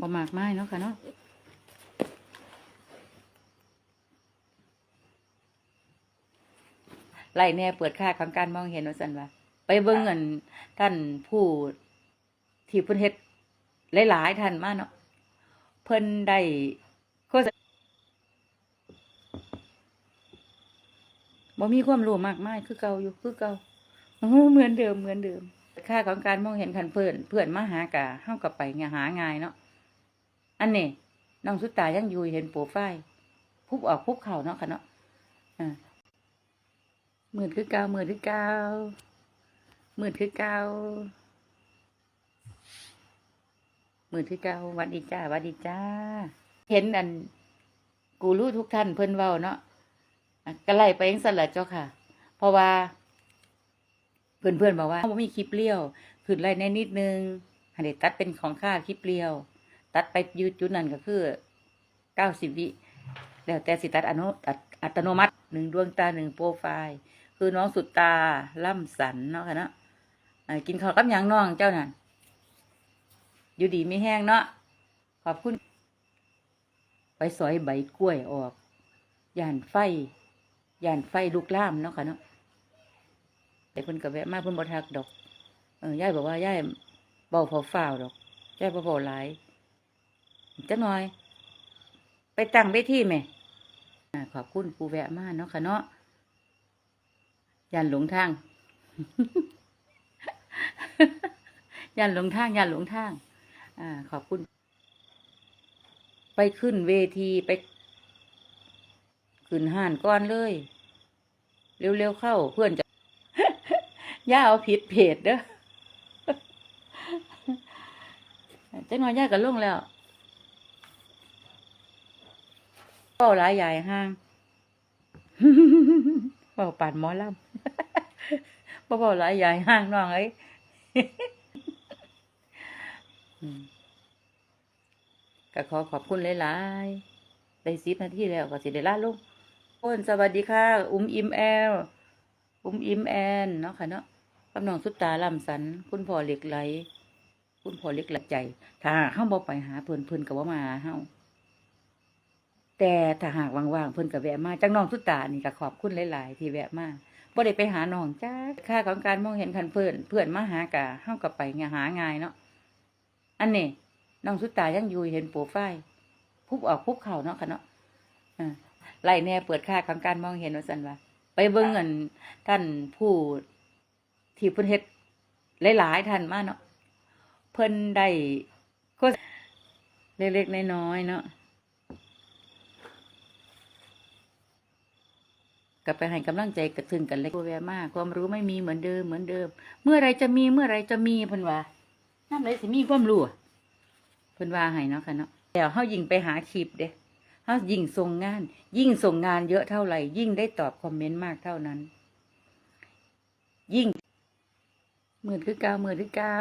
บ่มากไม้เนาะค่ะเนาะไล่แน่เปิดค่าของการมองเห็นว่าซั่นว่าไปเบิ่งเงินท่านผู้ที่เพิ่นเฮ็ดหลายๆท่านมาเนาะเพิ่นได้โฆษบ่มีความรู้มากมายคือเก่าอยู่คือเก่าเหมือนเดิมเหมือนเดิมค่าของการมองเห็นคันเพื่อนเพื่อนมาหากะเฮากับไปเนี่ยหาง่ายเนาะ อันนี้น้องสุดตายังอยู่เห็นโปรไฟล์พุบออกพุบเข่าเนาะค่ะเนาะอ่าหมื่นคือเก้าหมื่นคือเก้าหมื่นคือเก้าหมื่นคือเก้าวันดีจ้าวันดีจ้า เห็นอัน กูรู้ทุกท่านเพิ่นเว้าเนาะอะก็ไล่ไปยังสั่นละเจ้าค่ะ เพราะว่า เพื่อนเพื่อนๆบอกว่าเขาบ่มีคลิปเลี้ยวขึ้นไล่แน่นิดนึงให้ได้ตัดเป็นของค่าคลิปเลี้ยว ตัดไปยืดจุดนั้นก็คือเก้าสิบวิแล้วแต่สิตัดอนุอัตอัตโนมัติหนึ่งดวงตาหนึ่งโปรไฟล์ คือน้องสุดตาล่ำสันเนาะค่ะเนาะกินข้าวกับยังน้องเจ้านั่นอยู่ดีไม่แห้งเนาะขอบคุณ ไปสอยใบกล้วยออกย่านไฟย่านไฟลุกล่ามเนาะค่ะเนาะแต่เพิ่นก็แวะมาเพิ่นบ่ทักดอกเออยายบอกว่ายายเบาเผาฝ้าดอกยายบ่เบาหลาย จักหน่อย ไปตั้งเวทีแหมขอบคุณปูแวะมากเนาะค่ะเนาะยันหลงทางยันหลงทางยันหลงทางอ่า ขอบคุณ ไปขึ้นเวทีไป ขึ้นห้านก้อนเลย เร็วๆเข้าเพื่อนจะย่าเอาผิดเพจเด้อจังหน่อยย่าก็ลงแล้ว เป้าหลายใหญ่ห้างเป้าป่านหมอลำเป้าเป้าหลายใหญ่ห้างน้องเอ้ยก็ขอขอบคุณหลายๆได้สิบนาทีแล้วก็สิได้ลาลงคนสวัสดีค่ะ อุ้มอิมแอล อุ้มอิมแอนเนาะค่ะเนาะกำนองสุดตาลำสัน คุณพ่อเหล็กไหล คุณพ่อเหล็กไหลใจ ถ้าหากเฮาบ่ไปหาเพิ่นเพิ่นก็บ่มาหาเฮา แต่ถ้าหากว่างๆเพิ่นก็แวะมาจังน้องสุดตานี่ก็ขอบคุณหลายๆ ที่แวะมาบ่ได้ไปหาน้องจ้าค่าของการมองเห็นคันเพิ่นเพื่อนมาหากะเฮาก็ไปเนี่ยหาง่ายเนาะอันนี้น้องสุดตายังอยู่เห็นโปรไฟล์พุบออกพุบเข่าเนาะค่ะเนาะอ่าไล่แน่เปิดค่าของการมองเห็นว่าซั่นว่าไปเบิ่งเงินท่านผู้ที่เพิ่นเฮ็ดหลายๆท่านมาเนาะเพิ่นได้โฆษเล็กๆน้อยๆเนาะ ก็ไปให้กำลังใจกระทึงกันเล็กแวมากความรู้ไม่มีเหมือนเดิมเหมือนเดิม เมื่อไรจะมีเมื่อไรจะมีเพิ่นว่าน้ำไรสิมีความรู้เพิ่นว่าให้เนาะค่ะเนาะแล้วเฮายิงไปหาคลิปเด้ถ้ายิ่งส่งงาน ยิ่งส่งงานเยอะเท่าไหร่ ยิ่งได้ตอบคอมเมนต์มากเท่านั้น ยิ่งหมื่นคือเก้าหมื่นคือเก้า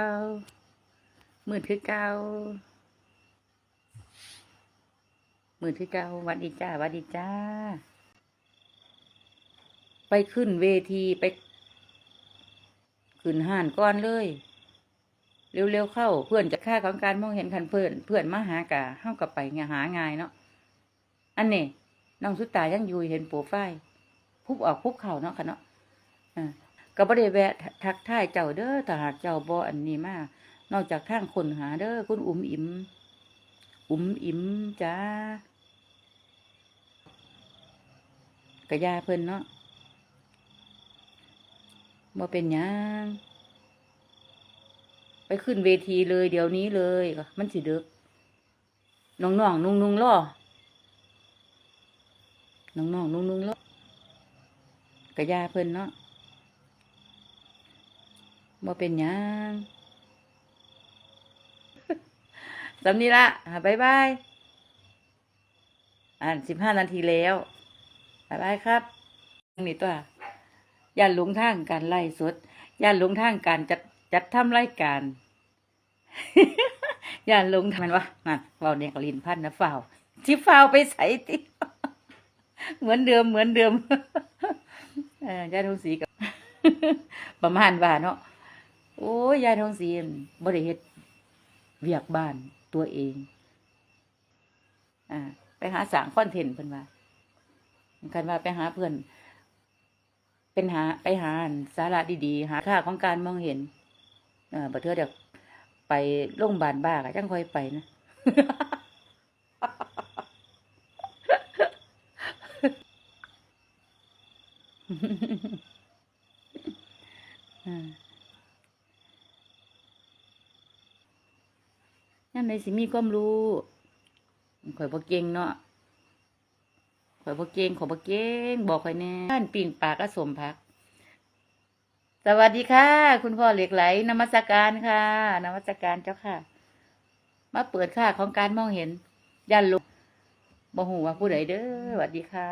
หมื่นคือเก้าหมื่นคือเก้าวันดีจ้าวันดีจ้า ไปขึ้นเวทีไป ขึ้นห้านก้อนเลย เร็วๆเข้าเพื่อนจะค่าของการมองเห็นคันเพื่อน เพื่อนมาหากะเฮากับไปเนี่ยหาง่ายเนาะอันนี้น้องสุดตายังอยู่เห็นปรไฟล์พุบออกพุบเข่าเนาะค่ะเนาะอ่าก็บ่ได้แวะทักทายเจ้าเด้อถ้าหากเจ้าบ่อันนี้มากนอกจากทางคนหาเด้อคุณอุ๋มอิมอุ๋มอิมจ้ากะยาเพิ่นเนาะ บ่เป็นยังไปขึ้นเวทีเลยเดี๋ยวนี้เลยมันสิดึกน้องๆนุ่งๆล่อน้องๆนุ่งๆแล้วกระยาเพิ่นเนาะบ่เป็นยังสำนี้ละอ่าบายบายอ่านสิบห้านาทีแล้วบายบายครับนี่ตัว ย่าหลงทางการไล่สดอย่าหลงทางการจัดจัดทำรายการอย่าหลงทางมันวะนั่นเฝ้าเนี่ยกลินพันนะเฝ้าที่เฝ้าไปใส่ติเหมือนเดิมเหมือนเดิมเออยายทองศรีกับประมาณว่าเนาะโอ้ยยายทองศรีบริเฮ็ดเวียกบ้านตัวเอง อ่า ไปหาสางคอนเทนต์เพิ่อนว่าคันว่าไปหาเพื่อน เป็นหาไปหาสาระดีๆ หาค่าของการมองเห็น เอ่อบัดเทือเดี๋ยวไปโรงพยาบาลบ้าก็จังค่อยไปนะนั่นเลยสิมีความรู้ข่อยบ่เก่งเนาะ ข่อยบ่เก่งข่อยบ่เก่งบอกข่อยแน่บ้านปิ่งปากระสมพัก สวัสดีค่ะ คุณพ่อเหล็กไหลนมัสการค่ะนมัสการเจ้าค่ะ มาเปิดค่าของการมองเห็นยันลุกบ่หูว่าผู้ใดเด้อสวัสดีค่ะ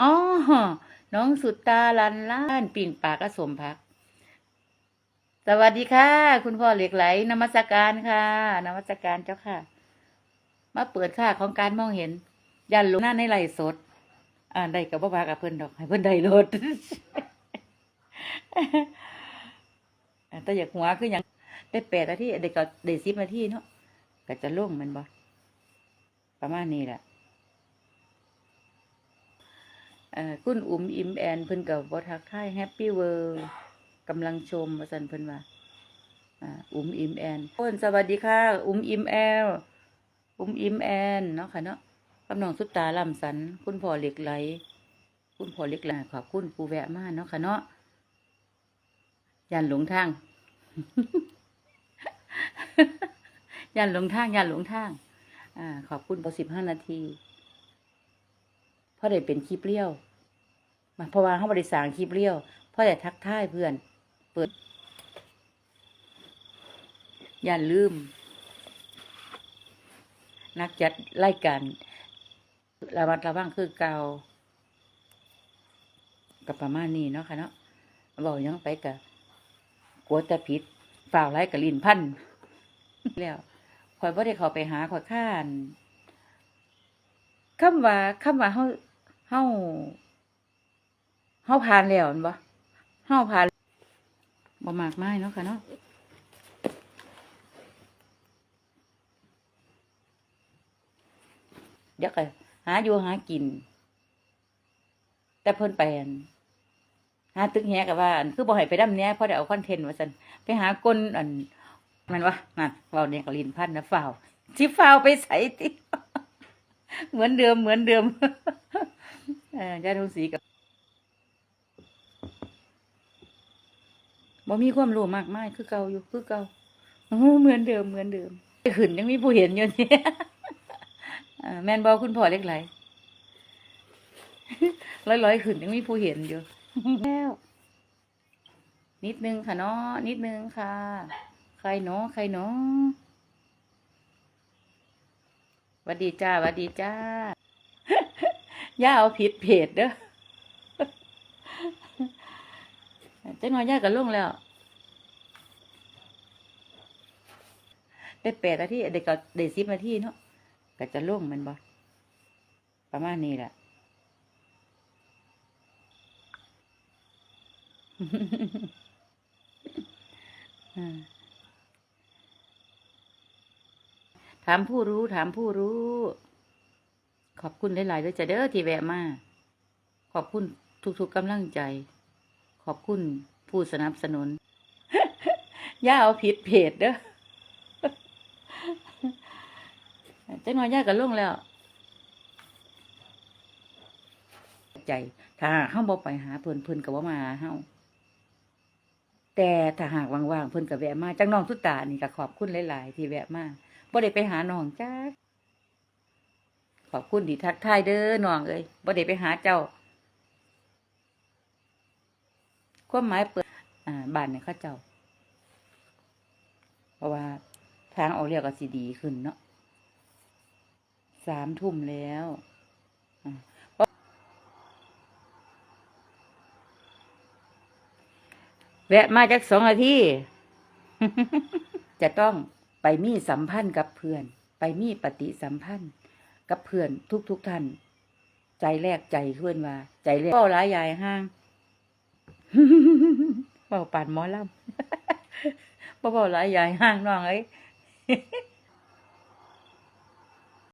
อ๋อน้องสุดตาลันล้านปิ่งปากกระสมพัก สวัสดีค่ะ คุณพ่อเหล็กไหลนมัสการค่ะนมัสการเจ้าค่ะ มาเปิดค่าของการมองเห็น ยันลุกหน้าในไลสด อ่าได้กับบ่ว่ากับเพิ่นดอกให้เพิ่นได้รถแต่อยากหัวคือหยังได้แปดนาทีเด็กก็ได้สิบนาทีเนาะก็จะลงมันบ่ประมาณนี้แหละอ่อคุณอุ๋มอิมแอนเพิ่นก็บ่ทักทายแฮปปี้เวิลด์กำลังชมมาสันเพิ่นว่าอ่าอุ๋มอิมแอนเพิ่นสวัสดีค่ะ อุ๋มอิมแอล อุ๋มอิมแอนเนาะค่ะเนาะกับน้องสุดตาลำสัน คุณพ่อเหล็กไหล คุณพ่อเหล็กไหลขอบคุณปูแวะมากเนาะค่ะเนาะยันหลงทางยันหลงทางยันหลงทาง อ่า ขอบคุณพอสิบห้านาทีเพราะได้เป็นคลิปเลี้ยวมาพราะว่าเข้าบริสร้างคลิปเลี้ยวเพราะได้ทักทายเพื่อน เปิดยันลืม นักจัดรายการระมัดระวังคือเก่ากับประมาณนี้เนาะค่ะเนาะบอกยังไปกับกลัวแต่ผิดฝ่าวไรกับลินพันแล้วคอยบ่ได้เขาไปหาคอยข้านคำว่าคำว่าเฮาเฮาเฮาผ่านแล้วนบ่เฮาผ่านบ่มากมายเนาะค่ะเนาะ เดี๋ยวก็หาอยู่หากิน แต่เพิ่นไปอันหาตึกแหกับว่าอันคือบ่ให้ไปดำเนี้ยพราะได้เอาคอนเทนต์ว่าซั่นไปหากลอันมันวะนั่นเว้าเนี่ยก็ลินพันนะฝ้าวสิฝ้าวไปใส่ติเหมือนเดิมเหมือนเดิมเออยายทุสีกับบ่มีความรู้มากมายคือเก่าอยู่คือเก่าเหมือนเดิมเหมือนเดิมขึ้นยังมีผู้เห็นอยู่เนี่ย แมนบอคุณพ่อเล็กไหลร้อยร้อยๆขึ้นยังมีผู้เห็นอยู่แล้วนิดนึงค่ะเนาะนิดนึงค่ะ ใครเนาะใครเนาะหวัดดีจ้าหวัดดีจ้า ย่าเอาผิดเพจเด้อเจ้าน้อยย่ากันลงแล้ว ได้แปดนาทีเด็กก็ได้สิบนาทีเนาะ ก็จะล่วงมันบ่ประมาณนี้แหละถามผู้รู้ ถามผู้รู้ ขอบคุณหลายๆด้วยจ้ะเด้อที่แวะมา ขอบคุณทุกๆกำลังใจ ขอบคุณผู้สนับสนุน ย่าเอาผิดเพจเด้อ เจ้าน้อยย่ากันลงแล้ว ใจ ถ้าเฮาบ่ไปหาเพิ่อนเพิ่อนก็บ่มาหาเฮาแต่ถ้าหากว่างๆเพิ่อนก็แวะมาจังน้องสุตานี่ก็ขอบคุณหลาย ๆ ที่แวะมาบ่ได้ไปหาน้องจ้าขอบคุณที่ทักทายเด้อน้องเอ้ยบ่ได้ไปหาเจ้าความหมายเปิดอ่าบ้านเนี่ยเขาเจ้า เพราะว่าทางออกเรียกก็สิดีขึ้นเนาะ สามทุ่มแล้วแวะมาจากสองนาที จะต้องไปมีสัมพันธ์กับเพื่อน ไปมีปฏิสัมพันธ์ กับเพื่อนทุกทุกท่าน ใจแรกใจเพื่อนว่า ใจแรกเป้าร้ายยายห้างเป้าป่านหมอลำเป้าร้ายยายห้างน้องเอ้ย